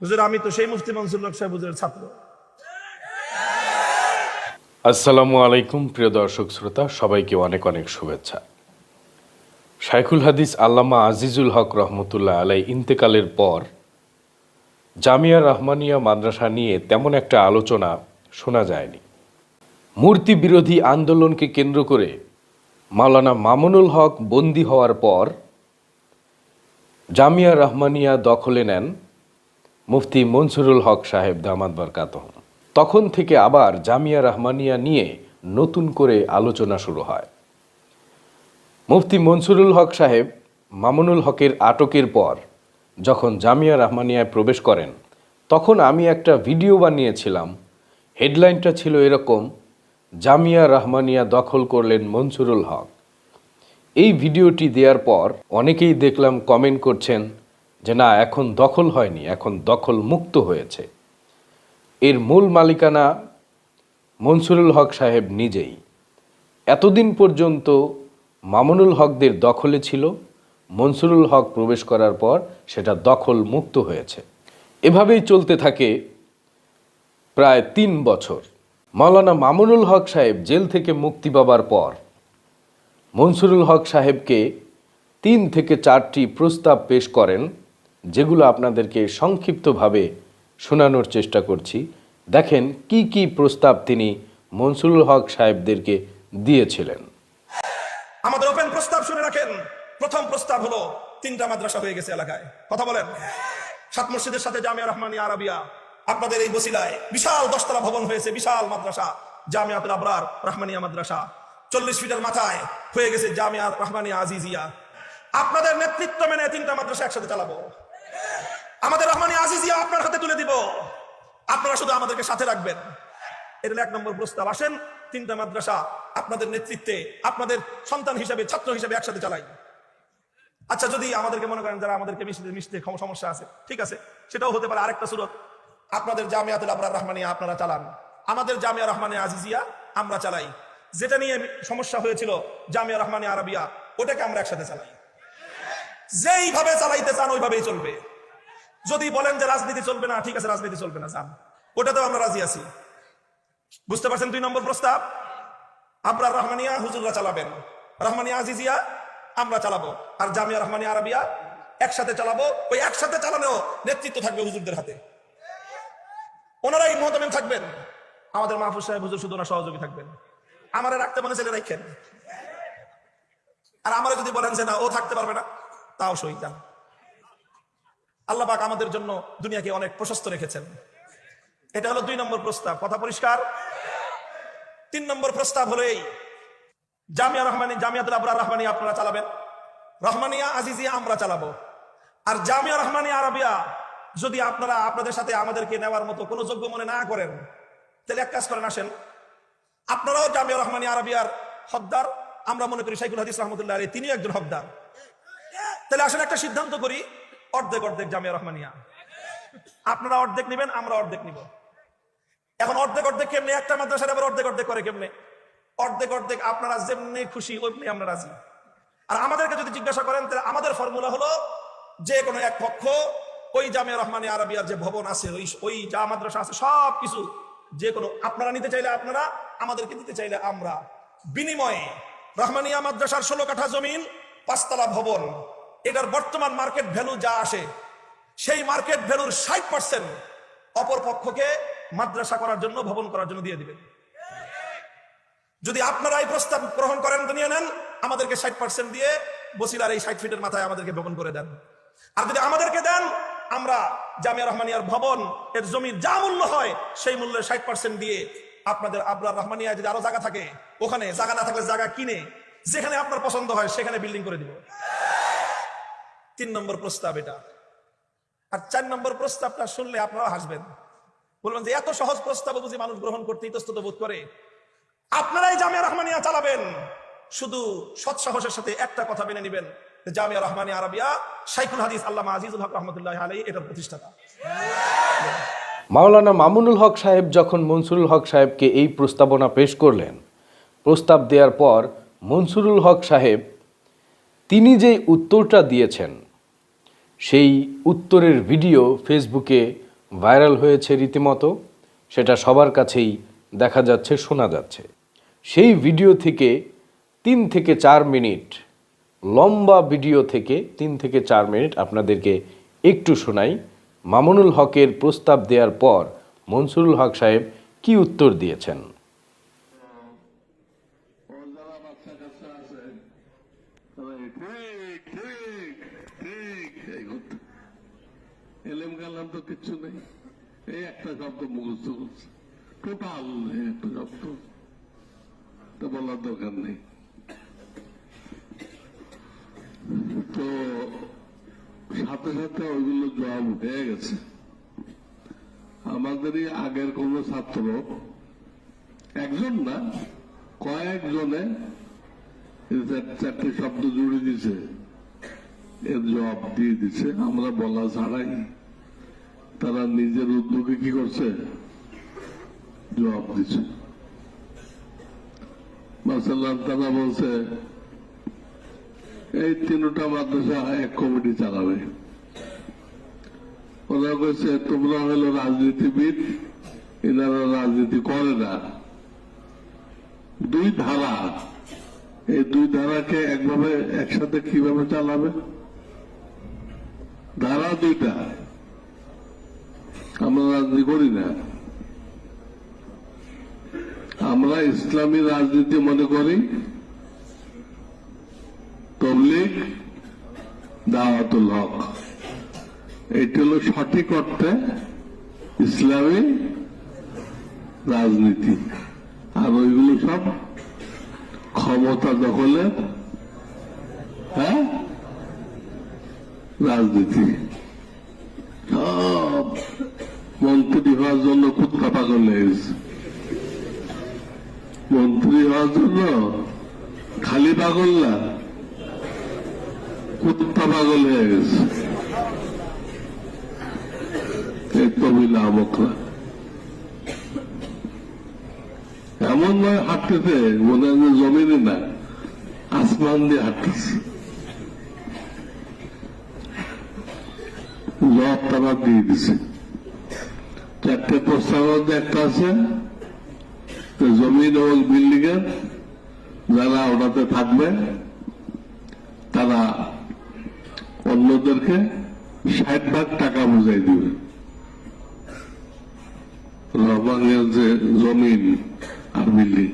হুজুর, আমি তো সেই মুফতি মনসুর হক সাহেব হুজুরের ছাত্র। আসসালামু আলাইকুম, প্রিয় দর্শক শ্রোতা, সবাইকে অনেক অনেক শুভেচ্ছা। শাইখুল হাদিস আল্লামা আজিজুল হক রহমতুল্লাহ আলাই ইন্তেকালের পর জামিয়া রহমানিয়া মাদ্রাসা নিয়ে তেমন একটা আলোচনা শোনা যায়নি। মূর্তি বিরোধী আন্দোলনকে কেন্দ্র করে মাওলানা মামুনুল হক বন্দী হওয়ার পর জামিয়া রহমানিয়া দখলে নেন মুফতি মনসুরুল হক সাহেব দামাদ বরকাতহ তখন থেকে আবার জামিয়া রহমানিয়া নিয়ে নতুন করে আলোচনা শুরু হয়। মুফতি মনসুরুল হক সাহেব মামুনুল হকের আটকের পর যখন জামিয়া রহমানিয়ায় প্রবেশ করেন, তখন আমি একটা ভিডিও বানিয়েছিলাম। হেডলাইনটা ছিল এরকম, জামিয়া রহমানিয়া দখল করলেন মনসুরুল হক। এই ভিডিওটি দেওয়ার পর অনেকেই দেখলাম, কমেন্ট করছেন যে না, এখন দখল হয়নি, এখন দখল মুক্ত হয়েছে। এর মূল মালিকানা মনসুরুল হক সাহেব নিজেই। এতদিন পর্যন্ত মামুনুল হকদের দখলে ছিল, মনসুরুল হক প্রবেশ করার পর সেটা দখল মুক্ত হয়েছে। এভাবেই চলতে থাকে প্রায় তিন বছর। মাওলানা মামুনুল হক সাহেব জেল থেকে মুক্তি পাবার পর মনসুরুল হক সাহেবকে তিন থেকে চারটি প্রস্তাব পেশ করেন যেগুলো আপনাদেরকে সংক্ষিপ্তভাবে শোনানোর চেষ্টা করছি। দেখেন কি কি প্রস্তাব তিনি মনসুরুল হক সাহেবদেরকে দিয়েছিলেন। আমাদের ওপেন প্রস্তাব শুনে রাখেন। প্রথম প্রস্তাব হলো, তিনটা মাদ্রাসা হয়ে গেছে এলাকায়। কথা বলেন। সাত মসজিদের সাথে জামিয়া রহমানিয়া আরাবিয়া। আপনাদের এই বসিলায় বিশাল দশতলা ভবন হয়েছে, বিশাল মাদ্রাসা। জামিয়াতুল আবরার রহমানিয়া মাদ্রাসা। চল্লিশ ফিটের মাথায় হয়ে গেছে জামিয়া রহমানিয়া আজিজিয়া। আপনাদের নেতৃত্ব মেনে তিনটা মাদ্রাসা একসাথে চালাবো। আমাদের রহমানিয়া আজিজিয়া আপনার হাতে তুলে দিব। আপনারা শুধু আমাদেরকে সাথে রাখবেন। এর এক নম্বর প্রস্তাব। আসেন, তিনটা মাদ্রাসা আপনাদের নেতৃত্বে, আপনাদের সন্তান হিসাবে, ছাত্র হিসাবে একসাথে চালাই। আচ্ছা যদি আমাদেরকে মনে করেন যারা আমাদেরকে মিশতে মিশতে সমস্যা আছে, ঠিক আছে, সেটাও হতে পারে আরেকটা সুরত। আপনাদের জামিয়াতুল আবরার রহমানিয়া আপনারা চালান। আমাদের জামিয়া রহমানিয়া আজিজিয়া আমরা চালাই। যেটা নিয়ে সমস্যা হয়েছিল জামিয়া রহমানিয়া আরবিয়া, ওটাকে আমরা একসাথে চালাই। যেইভাবে চালাইতে চান, ওইভাবেই চলবে। যদি বলেন যে রাজনীতি চলবে না, ঠিক আছে, রাজনীতি চলবে না, যান। ওটাতেও আমরা রাজি আছি। বুঝতে পারছেন দুই নম্বর প্রস্তাব? আপনার রহমানিয়া হুজুররা চালাবেন। রহমানিয়া আজিজিয়া, আমরা চালাবো। আর জামিয়া রহমানিয়া আরবিয়া, একসাথে চালাবো। ওই একসাথে চালানো নেতৃত্ব থাকবে হুজুরদের হাতে। ওনারাই মহতমেন থাকবেন। আমাদের মাহফুজ সাহেব হুজুর শুধু ওনার সহযোগী থাকবেন। আমারে রাখতে মনে ছেলে রাখেন আর আমারে যদি বলেন যে না, ও থাকতে পারবে না তাও যান আল্লাহ আমাদের জন্য দুনিয়াকে অনেক প্রশস্ত রেখেছেন। এটা হলো দুই নম্বর প্রস্তাব। কথা পরিষ্কার? তিন নম্বর প্রস্তাব হলো এই। জামিয়া রহমানি, জামিয়াতুল আবরার রহমানি আপনারা চালাবেন। রহমানিয়া, আজিজিয়া, আমরা চালাবো। আর জামিয়া রহমানি আরবিয়া, যদি আপনারা আপনাদের সাথে আমাদেরকে নেওয়ার মতো কোনো যোগ্য মনে না করেন, তাহলে এক কাজ করেন, আসেন। আপনারাও জামিয়া রহমানি আরবিয়ার হকদার। আমরা মনে করি শাইকুল হাদিস রহমতুল্লাহ তিনিও একজন হকদার। তাহলে আসলে একটা সিদ্ধান্ত করি, অর্ধেক অর্ধেক জামিয়া রহমানিয়া। আপনারা অর্ধেক নেবেন, আমরা অর্ধেক নিব। এখন অর্ধেক অর্ধেক কেমনে? একটা মাদ্রাসার আবার অর্ধেক অর্ধেক করে কেমনে? অর্ধেক অর্ধেক আপনারা যেমনি খুশি ওইমনি আমরা রাজি। আর আমাদেরকে যদি জিজ্ঞাসা করেন, তাহলে আমাদের ফর্মুলা হলো যে কোনো এক পক্ষ, ওই জামিয়া রহমানি আরবিয়ার যে ভবন আছে, ওই ওই যা মাদ্রাসা আছে, সব কিছু যে কোনো আপনারা নিতে চাইলে আপনারা, আমাদেরকে দিতে চাইলে আমরা। বিনিময়ে রহমানিয়া মাদ্রাসার ষোলো কাঠা জমিন পাঁচতলা ভবন, এটার বর্তমান মার্কেট ভ্যালু যা আসে, সেই মার্কেট ভ্যালুর ষাট পার্সেন্ট অপর পক্ষকে মাদ্রাসা করার জন্য, ভবন করার জন্য দিয়ে দিবেন। যদি আপনারা এই প্রস্তাব গ্রহণ করেন, তো নিয়ে নেন, আমাদেরকে ষাট পার্সেন্ট দিয়ে বসিলার এই ষাট ফিটের মাথায় আমাদেরকে ভবন করে দেন। আর যদি আমাদেরকে দেন, আমরা জামিয়া রহমানিয়ার ভবন, এর জমি যা মূল্য হয়, সেই মূল্যের ষাট পার্সেন্ট দিয়ে আপনাদের আবরার রহমানিয়া যদি আরও জায়গা থাকে, ওখানে জায়গা না থাকলে জায়গা কিনে যেখানে আপনার পছন্দ হয়, সেখানে বিল্ডিং করে দিব। তিন নম্বর প্রস্তাব এটা। আর চার নম্বর প্রস্তাবটা শুনলে আপনারা হাসবেন। বলবেন যে, এত সহজ প্রস্তাব বুঝি মানুষ গ্রহণ করতে ইতস্তত বোধ করে। আপনারাই জামিয়া রহমানিয়া চালাবেন। শুধু সৎসাহসের সাথে একটা কথা মেনে নেবেন জামিয়া রহমানিয়া আরবিয়া, শাইখুল হাদিস আল্লাহ আজিজুল হক রহমতুল্লাহ আলাই এটার প্রতিষ্ঠাতা। মাওলানা মামুনুল হক সাহেব যখন মনসুরুল হক সাহেবকে এই প্রস্তাবনা পেশ করলেন, প্রস্তাব দেওয়ার পর মনসুরুল হক সাহেব, তিনি যে উত্তরটা দিয়েছেন, সেই উত্তরের ভিডিও ফেসবুকে ভাইরাল হয়েছে রীতিমতো, সেটা সবার কাছেই দেখা যাচ্ছে, শোনা যাচ্ছে। সেই ভিডিও থেকে তিন থেকে চার মিনিট, লম্বা ভিডিও থেকে তিন থেকে চার মিনিট আপনাদেরকে একটু শোনাই, মামুনুল হকের প্রস্তাব দেওয়ার পর মনসুরুল হক সাহেব কি উত্তর দিয়েছেন ওর যারা বাচ্চা কাচ্চা আছে তারা এই ঠিক ঠিক তো কিচ্ছু নেই এই একটা শব্দ মুখস্থ। করছে টোটাল একটা শব্দ তো বলার দরকার নেই তো সাথে সাথে ওইগুলো জবাব হয়ে গেছে আমাদেরই আগের কোন ছাত্র একজন না কয়েকজনে চারটে শব্দ জুড়ে দিছে। এর জবাব দিয়ে দিছে, আমরা বলা ছাড়াই। তারা নিজের উদ্যোগে কি করছে? জবাব দিছে। তারা বলছে, এই তিনটা মাদ্রাসা এক কমিটি চালাবে। ওরা কইছে তোমরা হলো রাজনীতিবিদ, এনারা রাজনীতি করে না। দুই ধারা এই দুই ধারাকে একভাবে একসাথে কীভাবে চালাবে? ধারা দুইটা। আমরা রাজনীতি করি না। আমরা ইসলামী রাজনীতি মনে করি, তবলিগ, দাওয়াতুল হক। এটি হলো সঠিক অর্থে ইসলামী রাজনীতি। আর ওইগুলো সব ক্ষমতা দখলের হ্যাঁ? রাজনীতি। সব মন্ত্রী হওয়ার জন্য কুত্তা পাগল হয়ে গেছে মন্ত্রী হওয়ার জন্য খালি পাগল না কুত্তা পাগল হয়ে গেছে এই কবিলা আমকরা এমন নয় হাঁটতেছে মনে হয় জমিনে না আসমান দিয়ে হাঁটতেছে জব তারা দিয়ে দিছে চারটে প্রস্তাবের একটা আছে জমিন এবং বিল্ডিং এর যারা ওটাতে থাকবে তারা অন্যদেরকে ষাট ভাগ টাকা বুঝাই দিবে রহমানের যে জমিন আর বিল্ডিং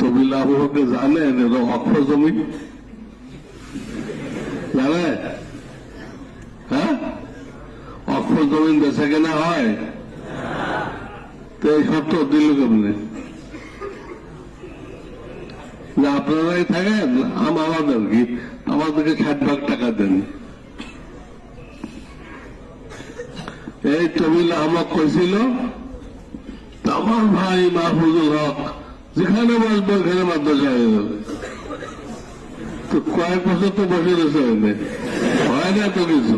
তবিল আবহাওয়াকে জানেন এটা অক্ষ জমিন জানে? হ্যাঁ? অক্ষ জমিন বেচা কেনা হয়? তো এই শর্ত দিল কেমনে? আপনারাই থাকেন, আম আমাদের কি? আমাদেরকে ষাট ভাগ টাকা দেন। এই তবিল আমাক কইছিল আমার ভাই মাহফুজুল হক, যেখানে বসবো, ওখানে মাদ্রাসা হয়ে যাবে। তো কয়েক বছর তো বসে রয়েছে হয় না তো কিছু?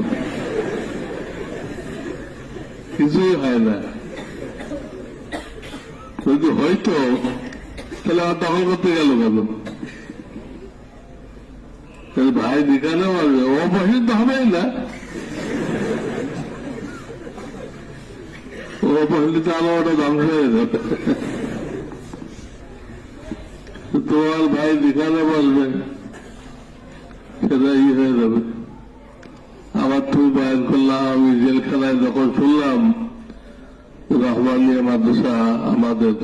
কিছুই হয় না। যদি হয়তো, তাহলে আর দখল করতে গেল কেন? ভাই যেখানে পারবে ও বসে তো হবেই না। ও বসলে তো ধ্বংস যাবে তোমার ভাই যেখানে বসবে সেটা ই হয়ে যাবে। আবার তুমি বয়ান করলাম, আমি জেলখানায় যখন শুনলাম রহমানিয়া মাদ্রাসা আমাদের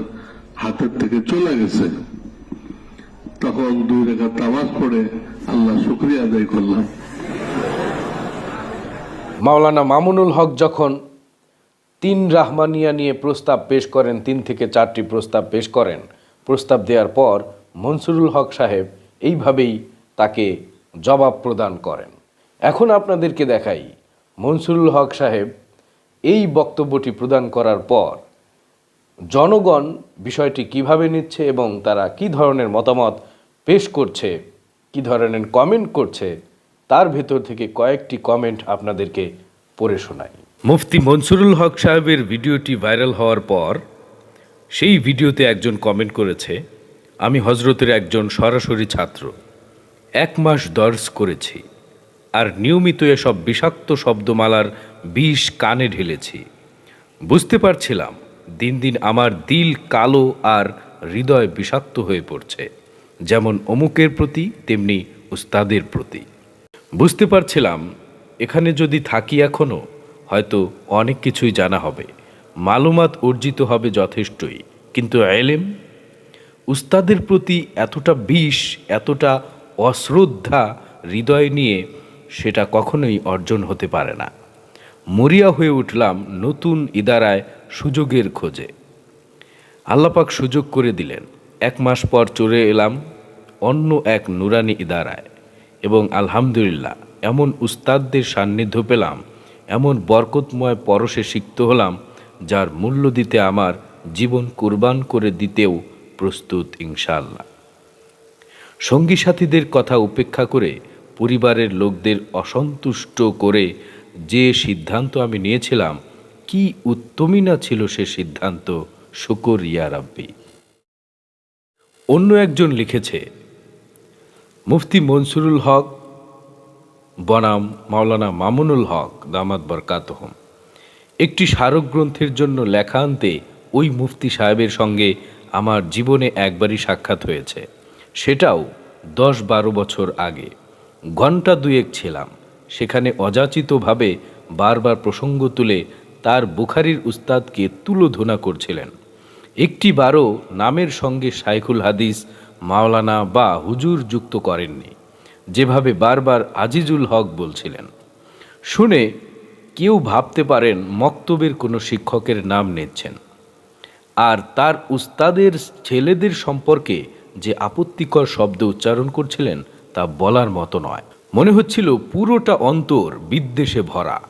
হাতের থেকে চলে গেছে। তখন দুই রেখা তামাজ পড়ে আল্লাহ শুক্রিয়া আদায় করলাম। মাওলানা মামুনুল হক যখন তিন রাহমানিয়া নিয়ে প্রস্তাব পেশ করেন, তিন থেকে চারটি প্রস্তাব পেশ করেন। প্রস্তাব দেওয়ার পর মনসুরুল হক সাহেব এইভাবেই তাকে জবাব প্রদান করেন। এখন আপনাদেরকে দেখাই, মনসুরুল হক সাহেব এই বক্তব্যটি প্রদান করার পর জনগণ বিষয়টি কীভাবে নিচ্ছে এবং তারা কি ধরনের মতামত পেশ করছে, কি ধরনের কমেন্ট করছে, তার ভেতর থেকে কয়েকটি কমেন্ট আপনাদেরকে পড়ে শোনাই। মুফতি মনসুরুল হক সাহেবের ভিডিওটি ভাইরাল হওয়ার পর সেই ভিডিওতে একজন কমেন্ট করেছে, আমি হজরতের একজন সরাসরি ছাত্র। এক মাস দর্স করেছি আর নিয়মিত এসব বিষাক্ত শব্দমালার বিষ কানে ঢেলেছি। বুঝতে পারছিলাম দিন দিন আমার দিল কালো আর হৃদয় বিষাক্ত হয়ে পড়ছে, যেমন অমুকের প্রতি, তেমনি উস্তাদের প্রতি। বুঝতে পারছিলাম এখানে যদি থাকি এখনও হয়তো অনেক কিছুই জানা হবে। মালুমাত অর্জিত হবে যথেষ্টই। কিন্তু এলেম? উস্তাদের প্রতি এতটা বিষ, এতটা অশ্রদ্ধা হৃদয় নিয়ে সেটা কখনোই অর্জন হতে পারে না। মরিয়া হয়ে উঠলাম নতুন ইদারায় সুযোগের খোঁজে। আল্লাপাক সুযোগ করে দিলেন। এক মাস পর চলে এলাম অন্য এক নুরানি ইদারায় এবং আলহামদুলিল্লাহ, এমন উস্তাদদের সান্নিধ্য পেলাম এমন বরকতময় পরশে সিক্ত হলাম, যার মূল্য দিতে আমার জীবন কুরবান করে দিতেও প্রস্তুত ইনশাল্লাহ সঙ্গী সাথীদের কথা উপেক্ষা করে পরিবারের লোকদের অসন্তুষ্ট করে যে সিদ্ধান্ত আমি নিয়েছিলাম, কি উত্তমই না ছিল সে সিদ্ধান্ত? শুকর ইয়া রাব্বি। অন্য একজন লিখেছে, মুফতি মনসুরুল হক বনাম মাওলানা মামুনুল হক দামাত বরকাতহম। একটি স্মারক গ্রন্থের জন্য লেখা আনতে ওই মুফতি সাহেবের সঙ্গে আমার জীবনে একবারই সাক্ষাৎ হয়েছে। সেটাও দশ বারো বছর আগে। ঘণ্টা দুয়েক ছিলাম। সেখানে অযাচিতভাবে বারবার প্রসঙ্গ তুলে তার বুখারির উস্তাদকে তুলোধনা করছিলেন। একটি বারও নামের সঙ্গে শাইখুল হাদিস মাওলানা বা হুজুর যুক্ত করেননি। যেভাবে বারবার আজিজুল হক বলছিলেন। শুনে কেউ ভাবতে পারেন মক্তবের কোনো শিক্ষকের নাম নিচ্ছেন। আর তার উস্তাদের ছেলেদের সম্পর্কে যে আপত্তিকর শব্দ উচ্চারণ করছিলেন, তা বলার মতো নয়। মনে হচ্ছিল পুরোটা অন্তর বিদ্বেষে ভরা,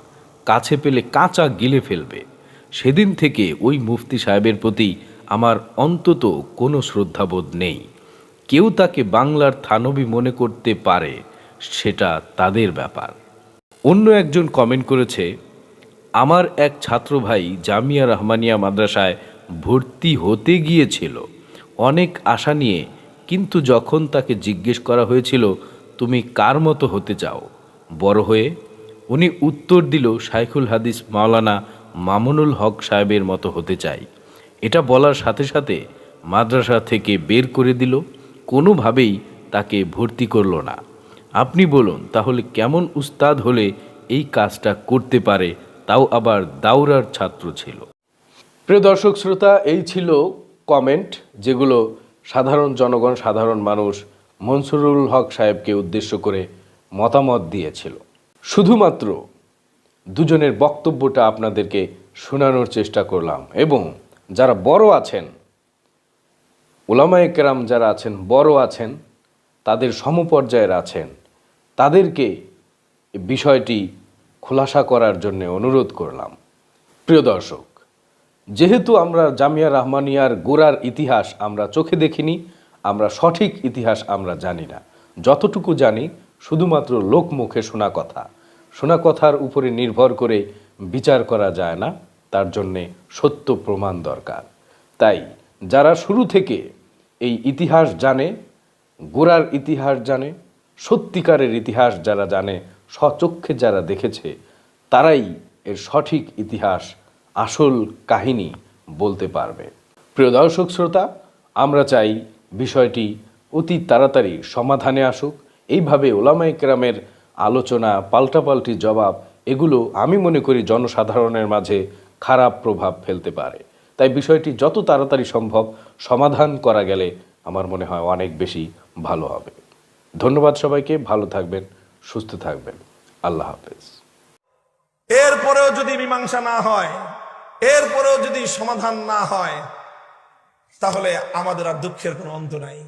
কাছে পেলে কাঁচা গিলে ফেলবে। সেদিন থেকে ওই মুফতি সাহেবের প্রতি আমার অন্তত কোনো শ্রদ্ধাবোধ নেই। কেউ তাকে বাংলার থানবী মনে করতে পারে, সেটা তাদের ব্যাপার। অন্য একজন কমেন্ট করেছে, আমার এক ছাত্র ভাই জামিয়া রহমানিয়া মাদ্রাসায় ভর্তি হতে গিয়েছিল। অনেক আশা নিয়ে, কিন্তু যখন তাকে জিজ্ঞেস করা হয়েছিল, তুমি কার মতো হতে চাও? বড় হয়ে, উনি উত্তর দিল শাইখুল হাদিস মাওলানা মামুনুল হক সাহেবের মতো হতে চাই। এটা বলার সাথে সাথে মাদ্রাসা থেকে বের করে দিল। কোনোভাবেই তাকে ভর্তি করল না। আপনি বলুন, তাহলে কেমন উস্তাদ হলে এই কাজটা করতে পারে, তাও আবার দাউরার ছাত্র ছিল। প্রিয় দর্শক শ্রোতা, এই ছিল কমেন্ট যেগুলো সাধারণ জনগণ, সাধারণ মানুষ মনসুরুল হক সাহেবকে উদ্দেশ্য করে মতামত দিয়েছিল। শুধুমাত্র দুজনের বক্তব্যটা আপনাদেরকে শোনানোর চেষ্টা করলাম এবং যারা বড় আছেন ওলামায়ে কেরাম যারা আছেন, বড় আছেন, তাদের সমপর্যায়ের আছেন, তাদেরকে বিষয়টি খোলাসা করার জন্য অনুরোধ করলাম। প্রিয় দর্শক, যেহেতু আমরা জামিয়া রহমানিয়ার গোড়ার ইতিহাস আমরা চোখে দেখিনি, আমরা সঠিক ইতিহাস আমরা জানি না। যতটুকু জানি, শুধুমাত্র লোকমুখে শোনা কথা। শোনা কথার উপরে নির্ভর করে বিচার করা যায় না, তার জন্যে সত্য প্রমাণ দরকার। তাই যারা শুরু থেকে এই ইতিহাস জানে গোড়ার ইতিহাস জানে, সত্যিকারের ইতিহাস যারা জানে, স্বচক্ষে যারা দেখেছে, তারাই এর সঠিক ইতিহাস, আসল কাহিনী বলতে পারবে। প্রিয় দর্শক শ্রোতা, আমরা চাই বিষয়টি অতি তাড়াতাড়ি সমাধানে আসুক। এইভাবে ওলামাই কেরামের আলোচনা, পাল্টাপাল্টি জবাব, এগুলো আমি মনে করি জনসাধারণের মাঝে খারাপ প্রভাব ফেলতে পারে। তাই বিষয়টি যত তাড়াতাড়ি সম্ভব সমাধান করা গেলে আমার মনে হয় অনেক বেশি ভালো হবে। ধন্যবাদ সবাইকে, ভালো থাকবেন, সুস্থ থাকবেন। আল্লাহ হাফেজ। এরপরেও যদি মীমাংসা না হয়, এরপরেও যদি সমাধান না হয়, তাহলে আমাদের আর দুঃখের কোনো অন্ত নাই।